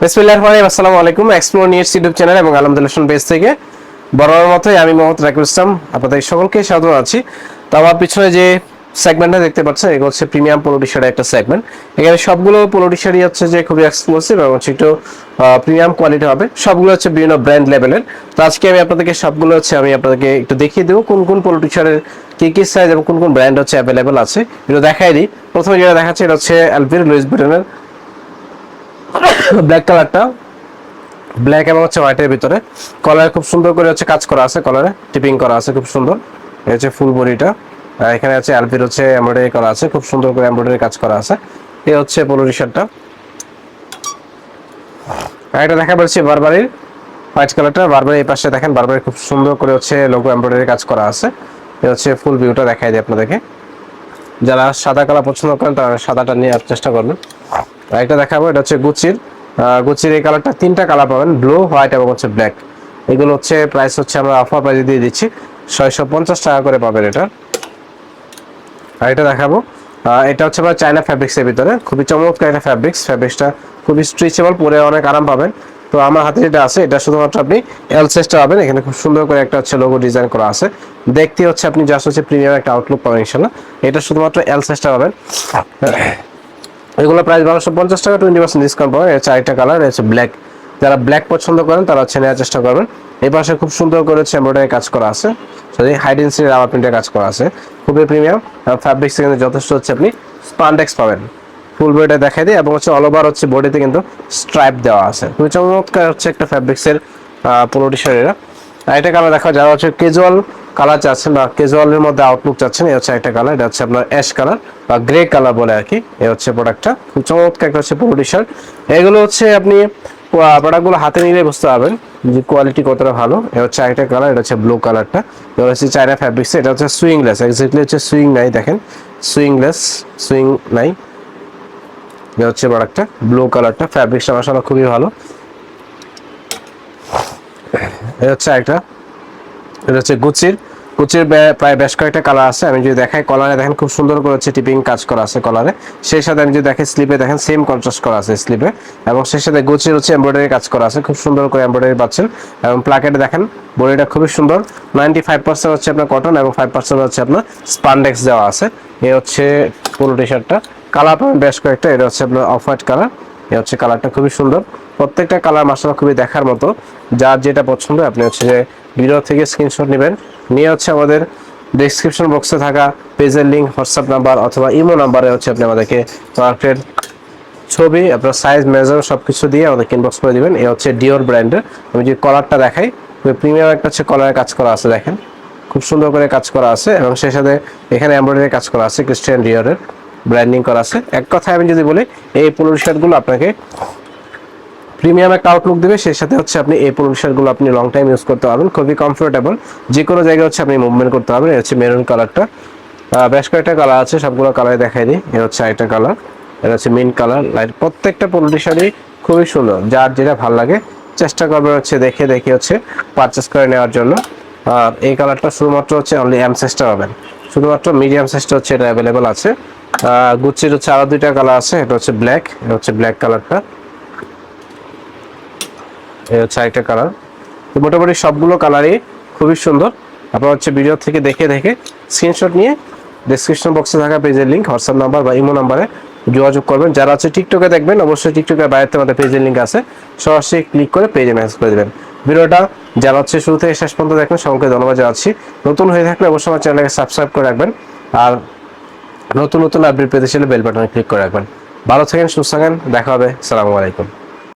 বিসমিল্লাহির থেকে। আমি ইসলাম, আপনাদের আছি পিছনে যে দেখতে প্রিমিয়াম সবগুলো হচ্ছে এবং প্রিমিয়াম কোয়ালিটি হবে। সবগুলো হচ্ছে বিভিন্ন ব্র্যান্ড লেভেলের তো আজকে আমি আপনাদেরকে সবগুলো হচ্ছে আমি আপনাদেরকে একটু দেখিয়ে দেবো কোন কোন পোলো টি কি কি সাইজ এবং কোন কোন ব্র্যান্ড হচ্ছে অ্যাভেলেবেল আছে। এটা দেখাই দিই। প্রথমে যেটা দেখাচ্ছে, এটা হচ্ছে অ্যালভির লুইস ব্ল্যাক কালারটা ব্ল্যাক এবং হচ্ছে হোয়াইটের ভিতরে। কলারে খুব সুন্দর করে হচ্ছে কাজ করা আছে কলারে টিপিং করা আছে খুব সুন্দর। এই হচ্ছে ফুল বডিটা এখানে আছে অ্যালভির হচ্ছে এমব্রয়ডারি করা আছে। খুব সুন্দর করে এমব্রয়ডারি কাজ করা আছে। এই হচ্ছে পোলো টি শার্টটা আর এটা দেখা পাচ্ছি বারবারির হোয়াইট কালারটা বারবার এই পাশে দেখেন বারবার খুব সুন্দর করে হচ্ছে লোগো এমব্রয়ডারি কাজ করা আছে। এই হচ্ছে ফুল ভিউটা দেখাই দিই আপনাদেরকে। যারা সাদা কালার পছন্দ করেন তারা সাদাটা নেওয়ার চেষ্টা করবেন। এটা দেখাবো, এটা হচ্ছে গুচির গুচির এই কালারটা তিনটা কালার পাবেন ব্লু হোয়াইট এবং হচ্ছে ব্ল্যাক এগুলো হচ্ছে প্রাইস হচ্ছে আমরা অফার প্রাইসে দিয়ে দিচ্ছি। ছয়শো পঞ্চাশ টাকা করে পাবেন এটা। আর এটা দেখাবো। এটা হচ্ছে আপনার চায়না ফ্যাব্রিক্সের ভিতরে। খুবই চমৎকার একটা ফ্যাব্রিক্স ফ্যাব্রিক্সটা খুবই স্ট্রেচেবল পরে অনেক আরাম পাবেন। তো আমার হাতে যেটা আছে, এটা শুধুমাত্র আপনি এল সাইজটা পাবেন। এখানে খুব সুন্দর করে একটা হচ্ছে লোগো ডিজাইন করা আছে। দেখতে হচ্ছে আপনি জাস্ট হচ্ছে প্রিমিয়াম একটা আউটলুক পাবেন ইনশাল্লাহ এটা শুধুমাত্র এল সাইজটা পাবেন। এগুলো প্রাইস বারোশো পঞ্চাশ টাকা টোয়েন্টি পার্সেন্ট ডিসকাউন্ট পাবেন। এর চারটা কালার হচ্ছে ব্ল্যাক যারা ব্ল্যাক পছন্দ করেন, তারা হচ্ছে নেওয়ার চেষ্টা করবেন। এই পাশে খুব সুন্দর করে এমব্রয়ডারি কাজ করা আছে। সরি হাইডেন্সির রাবার প্রিন্টের কাজ করা আছে। খুবই প্রিমিয়াম ফ্যাব্রিক্স এখানে যথেষ্ট হচ্ছে আপনি স্পান্ডেক্স পাবেন। ফুল বডিটা দেখাই দিই। এবং হচ্ছে অল ওভার হচ্ছে বডিতে কিন্তু স্ট্রাইপ দেওয়া আছে। খুবই চমৎকার হচ্ছে একটা ফ্যাব্রিক্সের পুরো টি শার্ট এরা। আর এটা কালার দেখা যারা হচ্ছে ক্যাজুয়াল কালার চাচ্ছেন বা ক্যাজুয়ালের মধ্যে আউটলুক চাচ্ছেন, এই হচ্ছে একটা কালার, এটা হচ্ছে আপনার অ্যাশ কালার বা গ্রে কালার বলে আর কি, এই হচ্ছে প্রোডাক্টটা খুব চমৎকার একটা হচ্ছে পুরো টি শার্ট এগুলো হচ্ছে আপনি প্রোডাক্টগুলো হাতে নিলে বুঝতে পারবেন যে কোয়ালিটি কতটা ভালো। এটা হচ্ছে আরেকটা কালার, এটা হচ্ছে ব্লু কালারটা। এটা হচ্ছে চায়না ফ্যাব্রিক্স এটা হচ্ছে সুইংলেস এক্স্যাক্টলি হচ্ছে সুইং নাই, দেখেন। সুইংলেস সুইং নাই। এটা হচ্ছে প্রোডাক্টটা ব্লু কালারটা। ফ্যাব্রিক্সটা মাসাল্লাহ খুবই ভালো। এটা হচ্ছে একটা এটা হচ্ছে গুচির। বে- প্রায় বেশ কয়েকটা কালার আছে। আমি যদি দেখাই কলারে দেখেন খুব সুন্দর করে হচ্ছে টিপিং কাজ করা আছে কলারে সেই সাথে আমি যদি দেখি স্লিপে দেখেন সেম কন্ট্রাস্ট করা আছে স্লিপে এবং সেই সাথে গুচির হচ্ছে এমব্রয়ডারি কাজ করা আছে। খুব সুন্দর করে এমব্রয়ডারি পাচ্ছেন। এবং প্লাকেটে দেখেন, বডিটা খুবই সুন্দর। নাইনটি ফাইভ পার্সেন্ট হচ্ছে আপনার কটন এবং ফাইভ পার্সেন্ট হচ্ছে আপনার স্পান্ডেক্স দেওয়া আছে। এ হচ্ছে পুরো টি। শার্টটা কালার পাবেন বেশ কয়েকটা। এটা হচ্ছে আপনার অফ হোয়াইট কালার এ হচ্ছে কালারটা খুবই সুন্দর। প্রত্যেকটা কালার মাসালা খুবই দেখার মতো। যার যেটা পছন্দ, আপনি হচ্ছে যে ভিডিও থেকে স্ক্রিনশট নেবেন। নিয়ে হচ্ছে আমাদের ডেসক্রিপশন বক্সে থাকা পেজের লিঙ্ক হোয়াটসঅ্যাপ নাম্বার অথবা ইমো নাম্বারে হচ্ছে আপনি আমাদেরকে প্রোডাক্টের ছবি, আপনার সাইজ মেজার সব কিছু দিয়ে আমাদের ইনবক্স করে দিবেন। এ হচ্ছে ডিওর ব্র্যান্ডের আমি যে কলারটা দেখাই প্রিমিয়াম একটা হচ্ছে কলারের কাজ করা আছে, দেখেন। খুব সুন্দর করে কাজ করা আছে এবং সেই সাথে এখানে এমব্রয়ডারি কাজ করা আছে ক্রিস্টিয়ান ডিওরের ব্র্যান্ডিং করা আছে। এক কথায় আমি যদি বলি, এই পোলো শার্টগুলো আপনাকে প্রিমিয়াম একটা আউটলুক দেবে, সেই সাথে হচ্ছে আপনি এই পোলো শার্টগুলো আপনি লং টাইম ইউজ করতে পারবেন, খুবই কমফোর্টেবল যে কোনো জায়গায় হচ্ছে আপনি মুভমেন্ট করতে পারবেন, এই হচ্ছে মেরুন কালারটা বেশ কয়েকটা কালার আছে, সবগুলো কালার দেখাই দিই। এ হচ্ছে আরেকটা কালার এটা হচ্ছে মিন কালার লাইট প্রত্যেকটা পোলো শার্টই খুবই সুন্দর, যার যেটা ভালো লাগে, চেষ্টা করবে হচ্ছে দেখে দেখে হচ্ছে পারচেস করে নেওয়ার জন্য। আর এই কালারটা শুধুমাত্র হচ্ছে অনলি এম সাইজটা পাবেন শুধুমাত্র মিডিয়াম সাইজটা হচ্ছে এটা অ্যাভেলেবেল আছে। গুচ্ছির হচ্ছে আরও দুইটা কালার আছে, এটা হচ্ছে ব্ল্যাক এটা হচ্ছে ব্ল্যাক কালারটা এই হচ্ছে আরেকটা কালার তো মোটামুটি সবগুলো কালারই খুবই সুন্দর। আপনার হচ্ছে ভিডিও থেকে দেখে দেখে স্ক্রিনশট নিয়ে ডেসক্রিপশন বক্সে থাকা পেজের লিঙ্ক হোয়াটসঅ্যাপ নাম্বার বা ইমো নাম্বারে যোগাযোগ করবেন। যারা হচ্ছে টিকটকে দেখবেন, অবশ্যই টিকটকের বাইরে আমাদের পেজের লিঙ্ক আছে। সরাসরি ক্লিক করে পেজে মেসেজ করে দেবেন। ভিডিওটা যারা হচ্ছে শুরু থেকে শেষ পর্যন্ত দেখবেন সকলকে ধন্যবাদ জানাচ্ছি। নতুন হয়ে থাকলে অবশ্যই আমার চ্যানেলকে সাবস্ক্রাইব করে রাখবেন। আর নতুন নতুন আপডেট পেতে চাইলে বেল বাটনে ক্লিক করে রাখবেন। ভালো থাকেন, সুস্থ থাকেন, দেখা হবে। সালামু আলাইকুম।